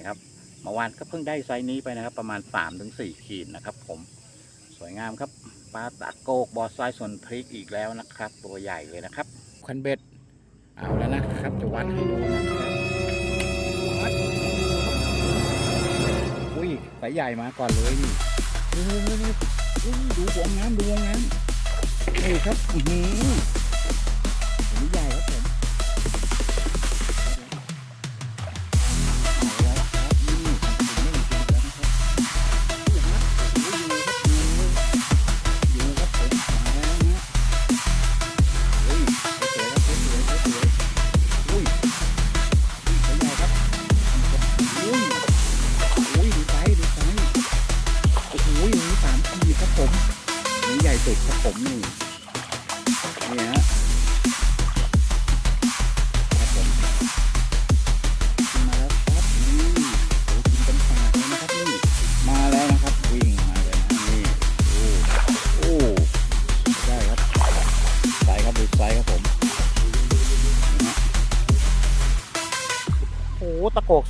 นะครับเมื่อวานก็เพิ่งได้ไซส์นี้ไปนะครับ ประมาณ 3-4ถึงขีดนะครับ ผมสวยงามครับปลาตะโกกบอสไซส่วนพริกอีกแล้วนะครับ ตัวใหญ่เลยนะครับคันเบ็ดเอาแล้วนะครับจะวัดให้ดูนะครับวัดอุ้ยสายใหญ่มาก่อนเลยนี่เฮ้ยอุ้ยดูวงน้ำดูวงน้ำนี่ครับ อือ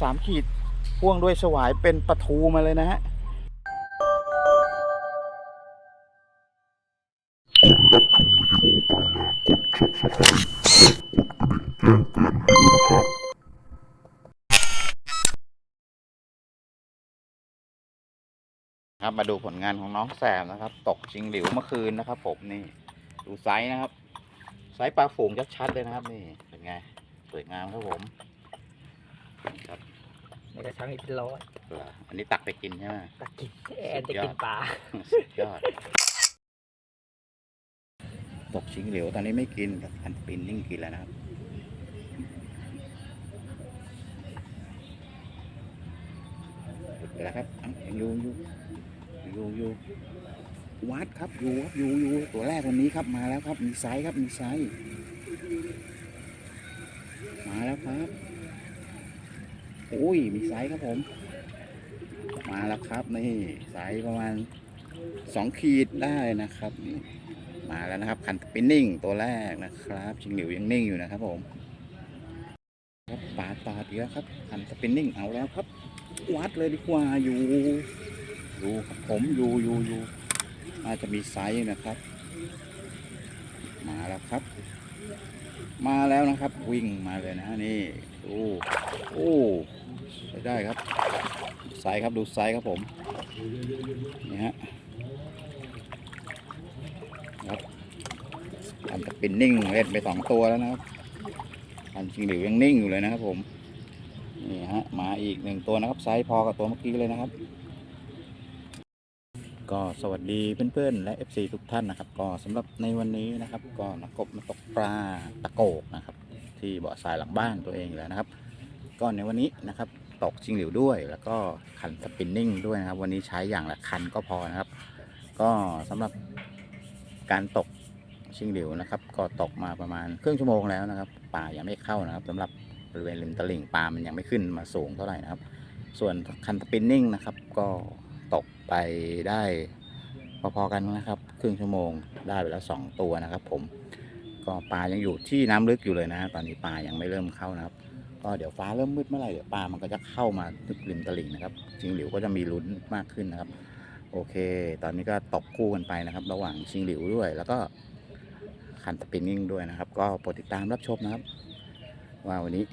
สามขีดพ่วงด้วยสวายเป็นปลาทูมาเลยนะฮะครับมาดูผลงานของน้องแซมนะครับ ตกชิงหลิวเมื่อคืนนะครับ ผมนี่ดูไซส์นะครับ ไซส์ปลาฝูงชัดๆเลยนะครับ นี่เป็นไงสวยงามครับผมครับ ในกระชังอีกเป็นร้อยเหรออันนี้ตักไปกินใช่ไหมตะกินแอนจะกินปลา สุดยอด ตกชิงเหลวตอนนี้ไม่กินแต่พันปินนิ่งกินแล้วนะครับ หยุดไปแล้วครับเอ้ายังอยู่อยู่อยู่อยู่วัดครับอยู่ครับอยู่อยู่ตัวแรกวันนี้ครับมาแล้วครับ มีไซส์ครับมีไซส์มาแล้วครับโอ้ยมีไซส์ครับผม มาแล้วครับนี่ไซส์ประมาณสองขีดได้นะครับนี่มาแล้วนะครับคันสปินนิ่งตัวแรกนะครับชิงหลิวยังนิ่งอยู่นะครับผมครับปาดตอดอีแล้วครับคันสปินนิ่งเอาแล้วครับ วัดเลยดีกว่าอยู่ดูครับผมอยู่อยู่อยู่น่าจะมีไซส์นะครับ มาแล้วครับ มาแล้วนะครับ วิ่งมาเลยนะนี่ โอ้โอ้ใช้ได้ครับไซส์ครับดูไซส์ครับผมนี่ฮะครับอันสปินนิ่งเล่นไปสองตัวแล้วนะครับอันชิงหลิวยังนิ่งอยู่เลยนะครับผมนี่ฮะมาอีกหนึ่งตัวนะครับไซส์พอกับตัวเมื่อกี้เลยนะครับ ก็สวัสดีเพื่อนๆและ FC ทุกท่านนะครับ ก็สำหรับในวันนี้นะครับ ก็นักกบมาตกปลาตะโกกนะครับ ที่เบาะทรายหลังบ้านตัวเองแล้วนะครับ ก็ในวันนี้นะครับตกชิงหลิวด้วย แล้วก็คันสปินนิ่งด้วยนะครับ วันนี้ใช้อย่างละคันก็พอนะครับ ก็สำหรับการตกชิงหลิวนะครับ ก็ตกมาประมาณครึ่งชั่วโมงแล้วนะครับ ป่ายังไม่เข้านะครับสำหรับบริเวณริมตลิ่งปลามันยังไม่ขึ้นมาสูงเท่าไหร่นะครับ ส่วนคันสปินนิ่งนะครับ ก็ตกไปได้พอๆกันนะครับ ครึ่งชั่วโมงได้ไปแล้วสองตัวนะครับผม ก็ปลายังอยู่ที่น้ำลึกอยู่เลยนะตอนนี้ปลายังไม่เริ่มเข้านะครับ ก็เดี๋ยวฟ้าเริ่มมืดเมื่อไหร่เดี๋ยวปลามันก็จะเข้ามาทึกริมตลิ่งนะครับชิงหลิวก็จะมีลุ้นมากขึ้นนะครับ โอเค ตอนนี้ก็ตกคู่กันไปนะครับ ระหว่างชิงหลิวด้วย แล้วก็คันสปินนิ่งด้วยนะครับ ก็โปรดติดตามรับชมนะครับ ว่าวันนี้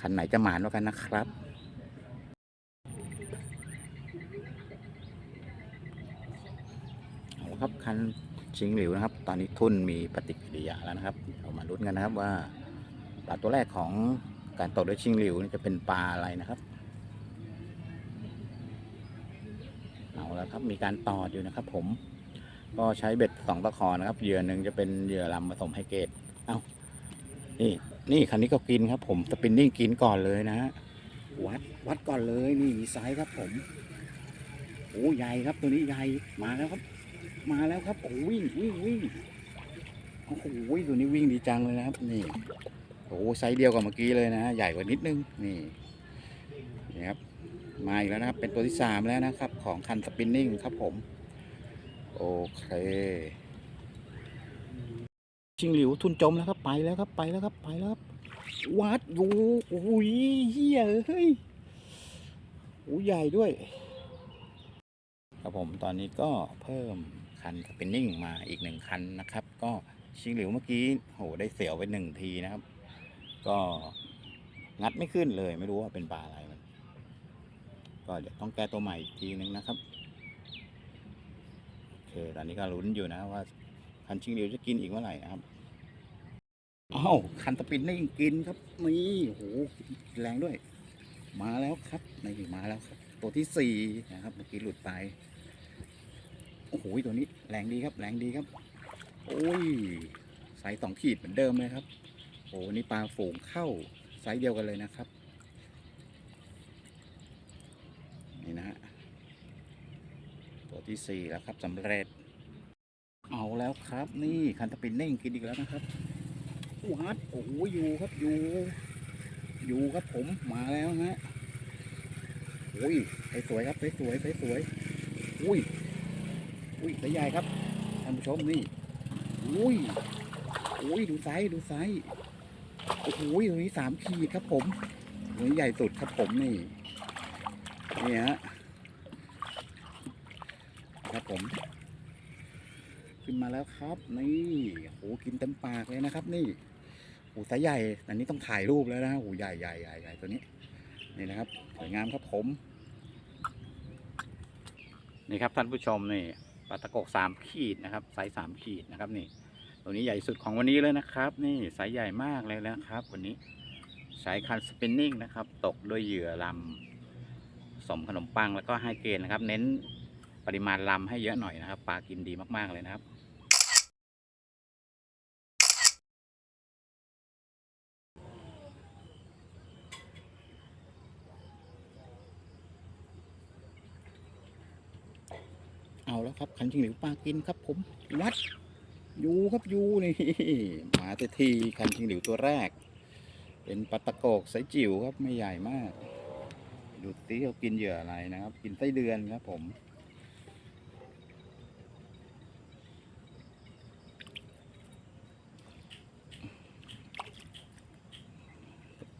คันไหนจะหมานว่ากันนะครับเอาละครับคัน ชิงหลิวนะครับ ตอนนี้ทุ่นมีปฏิกิริยาแล้วนะครับ เรามาลุ้นกันนะครับว่าปลาตัวแรกของการตกด้วยชิงหลิวนี่จะเป็นปลาอะไรนะครับเอาละครับมีการตอดอยู่นะครับ ผม ก็ใช้เบ็ดสองตะขอนะครับเหยื่อหนึ่งจะเป็นเหยื่อลำผสมไฮเกตเอานี่นี่คันนี้ก็กินครับ ผมสปินนิ่งกินก่อนเลยนะฮะวัดวัดก่อนเลยนี่มีไซส์ครับผมโอ้ใหญ่ครับตัวนี้ใหญ่มาแล้วครับ มาแล้วครับโอ้วิ่งวิ่งวิ่งโอ้โหตัวนี้วิ่งดีจังเลยนะครับ นี่โอ้ไซส์เดียวกับเมื่อกี้เลยนะใหญ่กว่านิดนึงนี่นี่ครับมาอีกแล้วนะครับ เป็นตัวที่สามแล้วนะครับ ของคันสปินนิ่งครับผม โอเคชิงหลิวทุนจมแล้วครับไปแล้วครับไปแล้วครับไปแล้วครับวัดอยู่โอ้ยเฮียเฮ้ยอู้ใหญ่ด้วย ครับผมตอนนี้ก็เพิ่ม คันสปินนิ่งมาอีกหนึ่งคันนะครับ ก็ชิงหลิวเมื่อกี้โหได้เสียวไปหนึ่งทีนะครับ ก็งัดไม่ขึ้นเลยไม่รู้ว่าเป็นปลาอะไรมัน ก็เดี๋ยวต้องแก้ตัวใหม่อีกทีนึงนะครับโอเคตอนนี้ก็ลุ้นอยู่นะว่าคันชิงหลิวจะกินอีกเมื่อไหร่นะครับอ้าวคันสปินนิ่งกินครับนี่โอ้โหแรงด้วย มาแล้วครับนี่มาแล้วครับ ตัวที่สี่นะครับเมื่อกี้หลุดไป โอ้โหตัวนี้แรงดีครับแรงดีครับ โอ้ยไซส์สองขีดเหมือนเดิมเลยครับโอ้โหนี่ปลาฝูงเข้าไซส์เดียวกันเลยนะครับ นี่นะฮะตัวที่สี่แล้วครับสำเร็จ เอาแล้วครับ นี่คันตะปินเน่งกินอีกแล้วนะครับวัดโอ้โหอยู่ครับอยู่อยู่ครับผมมาแล้วฮะโอ้ยไปสวยครับไปสวยไปสวยอุ้ย อุ้ยสายใหญ่ครับท่านผู้ชมนี่อุ้ยอุ้ยดูไซส์ดูไซส์โอ้โหตัวนี้สามขีดครับผมตัวนี้ใหญ่สุดครับผมนี่นี่ฮะครับผม ขึ้นมาแล้วครับ นี่โหกินเต็มปากเลยนะครับ นี่โอ้โหไซส์ใหญ่ อันนี้ต้องถ่ายรูปแล้วนะโอ้โหใหญ่ใหญ่ใหญ่ใหญ่ตัวนี้ นี่นะครับสวยงามครับผม นี่ครับท่านผู้ชมนี่ ปลาตะกกสามขีดนะครับไซส์สามขีดนะครับนี่ ตัวนี้ใหญ่สุดของวันนี้เลยนะครับ นี่ไซส์ใหญ่มากเลยนะครับ วันนี้ใช้คันสปินนิ่งนะครับ ตกด้วยเหยื่อลำสมขนมปังแล้วก็ให้เกณฑ์นะครับ เน้นปริมาณลำให้เยอะหน่อยนะครับ ปลากินดีมากๆเลยนะครับ แล้วครับคันจิงหลิวปลากินครับ ผมวัดอยู่ครับอยู่นี่มาแต่ทีคันจิงหลิวตัวแรก เป็นปลาตะโกกไซส์จิ๋วครับไม่ใหญ่มาก ดูสิเขากินเหยื่ออะไรนะครับ กินไส้เดือนครับผม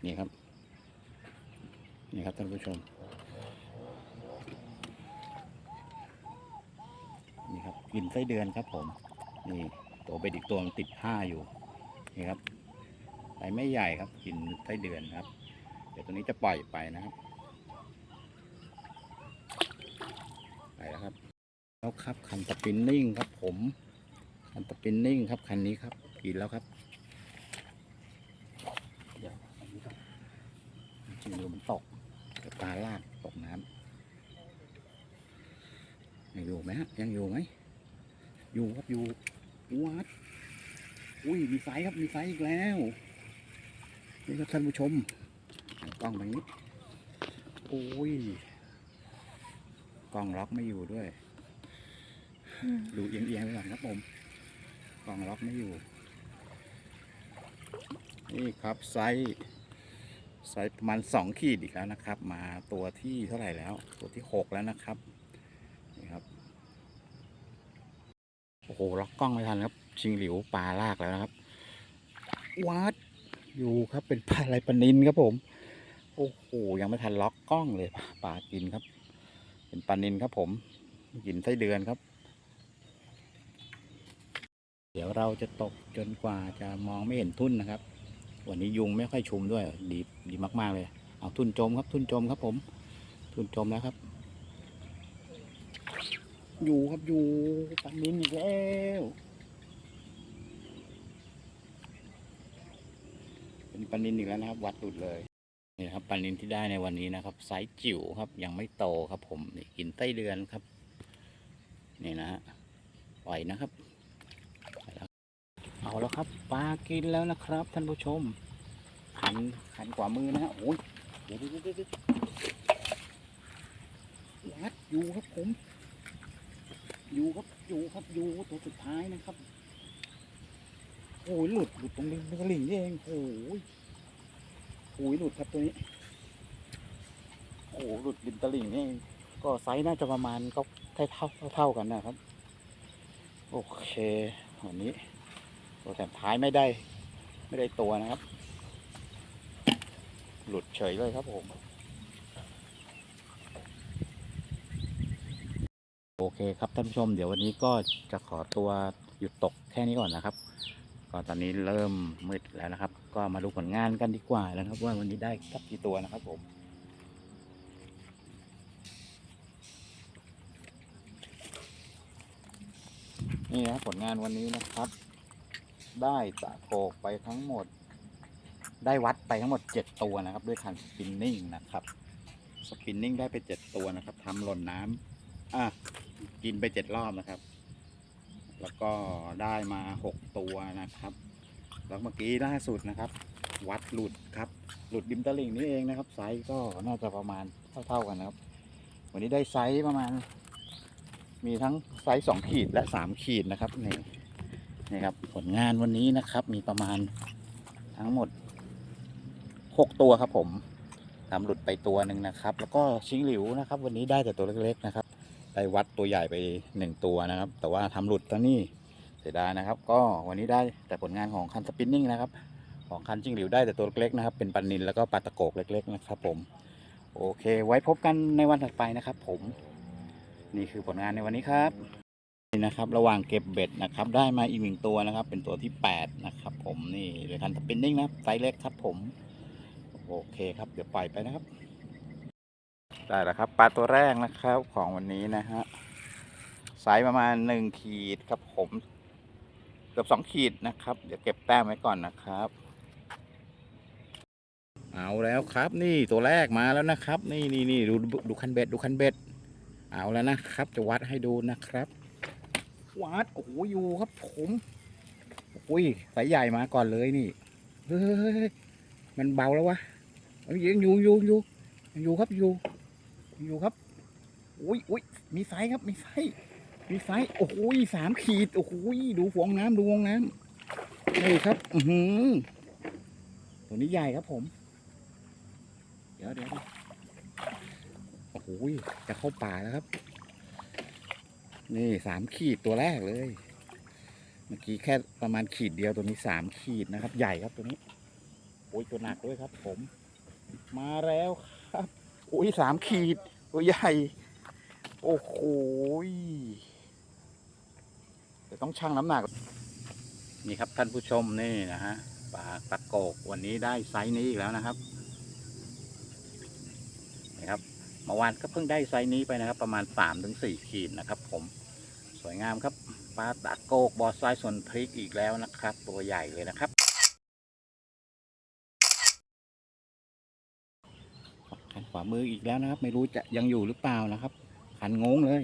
นี่ครับ นี่ครับท่านผู้ชม นี่ครับกินไส้เดือนครับ ผม นี่ตัวเบ็ดอีกตัวมันติดผ้าอยู่นี่ครับไซส์ไม่ใหญ่ครับกินไส้เดือนครับ เดี๋ยวตัวนี้จะปล่อยไปนะครับไปแล้วครับแล้วครับคันตะปินนิ่งครับ ผมคันตะปินนิ่งครับคันนี้ครับกินแล้วครับเดี๋ยวอันนี้ก่อนจริงๆมันตกเดี๋ยวปลาลากตกน้ำยังอยู่ไหมฮะยังอยู่ไหม อยู่ครับอยู่วัดอุ้ยมีไซครับมีไซอีกแล้วนี่ครับท่านผู้ชมกล้องไปนี้โอ้ยกล้องล็อกไม่อยู่ด้วย ดูเอียงเอียงๆไปก่อนครับผมกล้องล็อกไม่อยู่ นี่ครับไซส์ไซส์ประมาณสองขีดอีกแล้วนะครับ มาตัวที่เท่าไหร่แล้ว ตัวที่หกแล้วนะครับ นี่ครับ โอ้โหล็อกกล้องไม่ทันครับ ชิงหลิวปลาลากแล้วนะครับวัดอยู่ครับเป็นปลาอะไรปลานินครับผม โอ้โหยังไม่ทันล็อกกล้องเลยปลากินครับ เป็นปลานินครับผมกินไส้เดือนครับ เดี๋ยวเราจะตกจนกว่าจะมองไม่เห็นทุ่นนะครับ วันนี้ยุงไม่ค่อยชุมด้วยดีดีมาก ๆ เลย เอาทุ่นจมครับทุ่นจมครับผม ทุ่นจมแล้วครับ อยู่ครับอยู่ปลานินอีกแล้วเป็นปลานินอีกแล้วนะครับ วัดหลุดเลยนี่ครับปลานินที่ได้ในวันนี้นะครับไซส์จิ๋วครับยังไม่โตครับผมนี่กินไส้เดือนครับ นี่นะฮะปล่อยนะครับเอาแล้วครับปลากินแล้วนะครับ ท่านผู้ชมขันขันกว่ามือนะฮะโอ้ยเดี๋ยวดูดูดูวัดอยู่ครับผม ยู่ครับอยู่ตัวสุดท้ายนะครับโอ้ยหลุดหลุดตรงนี้ตลิงนี่เองโอ้ยโอ้ยหลุดครับตัวนี้โอ้หลุดริมตลิ่งนี่ก็ไซส์น่าจะประมาณก็เท่าเท่ากันนะครับ โอเควันนี้ตัวแต่ท้ายไม่ได้ ไม่ได้ตัวนะครับ หลุดเฉยเลยครับผม โอเคครับท่านผู้ชมเดี๋ยววันนี้ก็จะขอตัวหยุดตกแค่นี้ก่อนนะครับ ก็ตอนนี้เริ่มมืดแล้วนะครับ ก็มาดูผลงานกันดีกว่าแล้วนะครับว่าวันนี้ได้สักกี่ตัวนะครับผมนี่นะผลงานวันนี้นะครับ ได้ตะโกกไปทั้งหมด ได้วัดไปทั้งหมด 7 ตัวนะครับ ด้วยคันสปินนิ่งนะครับ สปินนิ่งได้ไป 7 ตัวนะครับทำหล่นน้ำอะ กินไป7รอบนะครับ แล้วก็ได้มา6ตัวนะครับ แล้วเมื่อกี้ล่าสุดนะครับ วัดหลุดครับ หลุดดิมตะลิงนี่เองนะครับ ไซส์ก็น่าจะประมาณเท่าๆกันนะครับ วันนี้ได้ไซส์ประมาณ มีทั้งไซส์สองขีดและสามขีดนะครับนี่นี่ครับผลงานวันนี้นะครับ มีประมาณทั้งหมดหกตัวครับผมทำหลุดไปตัวหนึ่งนะครับ แล้วก็ชิงหลิวนะครับ วันนี้ได้แต่ตัวเล็กๆนะครับ ได้วัดตัวใหญ่ไปหนึ่งตัวนะครับ แต่ว่าทำหลุดตัวนี้เสียดายนะครับ ก็วันนี้ได้แต่ผลงานของคันสปินนิ่งนะครับ ของคันจิ้งหลิวได้แต่ตัวเล็กๆนะครับ เป็นปันนินแล้วก็ปลาตะโกกเล็ก ๆ นะครับ ผม โอเค ไว้พบกันในวันถัดไปนะครับ ผม นี่คือผลงานในวันนี้ครับนี่นะครับ ระหว่างเก็บเบ็ดนะครับ ได้มาอีกหนึ่งตัวนะครับ เป็นตัวที่8นะครับ ผมนี่โดยคันสปินนิ่งนะไซส์เล็กครับ ผม โอเคครับ เดี๋ยวปล่อยไปนะครับ ได้แล้วครับปลาตัวแรกนะครับของวันนี้นะฮะไซส์ประมาณหนึ่งขีดครับผมเกือบสองขีดนะครับ เดี๋ยวเก็บแต้มไว้ก่อนนะครับ เอาแล้วครับนี่ตัวแรกมาแล้วนะครับ นี่นี่นี่ดูดูคันเบ็ดดูคันเบ็ด เอาแล้วนะครับ จะวัดให้ดูนะครับ วัดโอ้โหอยู่ครับผมอุ้ยสายใหญ่มาก่อนเลยนี่เฮ้ยมันเบาแล้ววะอ้ยยังอยู่อยู่อยู่อยู่ครับอยู่ อยู่ครับอุ้ยอุ้ยมีไซครับ มีไซมีไซโอ้โหสามขีด โอ้โหดูฟองน้ำดูฟองน้ำนี่ครับ อือหือตัวนี้ใหญ่ครับผมเดี๋ยวเดี๋ยวเดี๋ยวโอ้โหจะเข้าป่าแล้วครับ นี่สามขีดตัวแรกเลย เมื่อกี้แค่ประมาณขีดเดียวตัวนี้สามขีดนะครับ ใหญ่ครับตัวนี้ โอ้ยตัวหนักด้วยครับ ผม มาแล้วครับ โอ้ยสามขีดตัวใหญ่ โอ้โหยเดี๋ยวต้องชั่งน้ำหนัก นี่ครับท่านผู้ชมนี่นะฮะปลาตะโกกวันนี้ได้ไซส์นี้อีกแล้วนะครับนี่ครับเมื่อวานก็เพิ่งได้ไซส์นี้ไปนะครับ ประมาณ3าถึงสขีดนะครับ ผมสวยงามครับปลาตะโกกบอสไซส่วนพริกอีกแล้วนะครับ ตัวใหญ่เลยนะครับ ขวามืออีกแล้วนะครับ ไม่รู้จะยังอยู่หรือเปล่านะครับคันงงเลย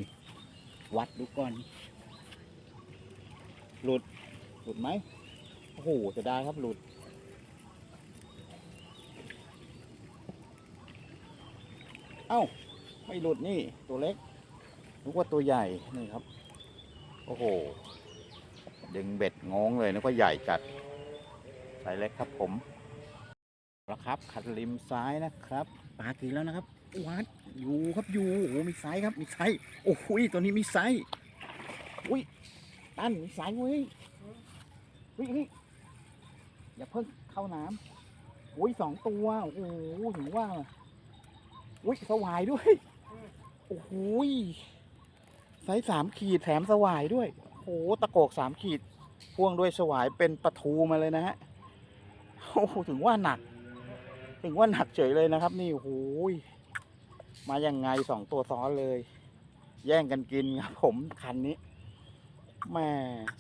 วัดดูก่อน หลุด หลุดไหมโอ้โหจะได้ครับหลุด เอ้า ไม่หลุดนี่ตัวเล็กนึกว่าตัวใหญ่นี่ครับ โอ้โห ดึงเบ็ดงงเลยนึกว่าใหญ่จัดสายเล็กครับผม แล้วครับขัดริมซ้ายนะครับปลาตีแล้วนะครับวัดอยู่ครับอยู่โอ้โหมีไซส์ครับมีไซส์โอ้โหตัวนี้มีไซส์อุ้ยตั้นมีไซส์เว้ยเฮ้ยเฮ้ยอย่าเพิ่งเข้าน้ำอุ้ยสองตัวโอ้โหถึงว่าอุ้ยสวายด้วยโอ้โหยไซส์สามขีดแถมสวายด้วยโอ้โหตะโกกสามขีดพ่วงด้วยสวายเป็นปลาทูมาเลยนะฮะโอ้โหถึงว่าหนัก ถึงว่าหนักเฉยเลยนะครับ นี่โอ้ยมายังไงสองตัวซ้อนเลย แย่งกันกินครับผมคันนี้แม่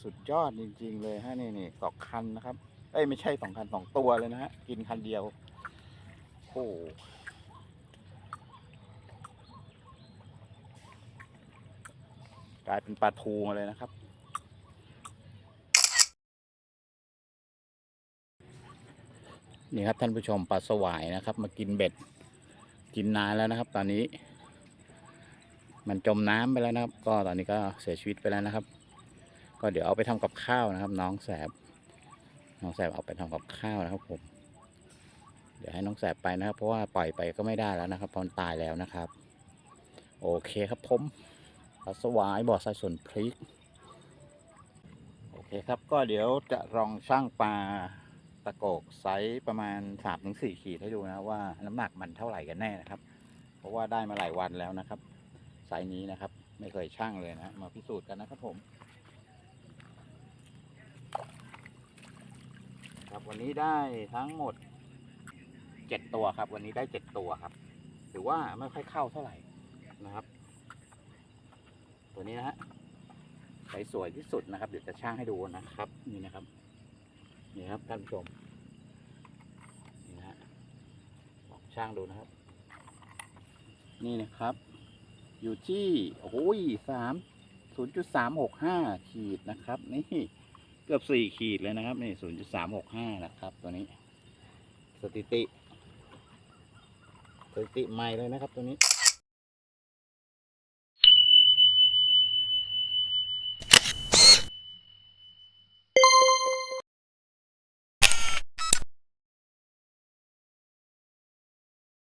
สุดยอดจริง ๆ เลยฮะนี่นี่สองคันนะครับเอ้ยไม่ใช่สองคันสองตัวเลยนะฮะกินคันเดียวโอ้กลายเป็นปลาทูมาเลยนะครับ นี่ครับท่านผู้ชมปลาสวายนะครับ มากินเบ็ด กินนานแล้วนะครับ ตอนนี้ มันจมน้ำไปแล้วนะครับ ก็ตอนนี้ก็เสียชีวิตไปแล้วนะครับ ก็เดี๋ยวเอาไปทำกับข้าวนะครับ น้องแสบน้องแสบเอาไปทำกับข้าวนะครับผมเดี๋ยวให้น้องแสบไปนะครับ เพราะว่าปล่อยไปก็ไม่ได้แล้วนะครับเพราะมันตายแล้วนะครับ โอเคครับผมปลาสวายบ่อทรายส่วนพริก โอเคครับก็เดี๋ยวจะลองช่างปลา ตะโกกไซส์ประมาณ3าถึงสขีดให้ดูนะว่าน้ำหนักมันเท่าไหร่กันแน่นะครับ เพราะว่าได้มาหลายวันแล้วนะครับ ไซส์นี้นะครับ ไม่เคยช่างเลยนะ มาพิสูจน์กันนะครับผม ครับวันนี้ได้ทั้งหมดเจ็ดตัวครับ วันนี้ได้เจ็ดตัวครับถือว่าไม่ค่อยเข้าเท่าไหร่นะครับ ตัวนี้นะฮะใสสวยที่สุดนะครับ เดี๋ยวจะช่างให้ดูนะครับ นี่นะครับ นี่ครับท่านผู้ชมนี่นะฮะลองช่างดูนะครับ นี่นะครับ อยู่ที่โอ้ยสามศูนย์จุดสามหกห้าขีดนะครับ นี่เกือบสี่ขีดเลยนะครับนี่ศูนย์จุดสามหกห้านะครับ ตัวนี้ สถิติ สถิติใหม่เลยนะครับตัวนี้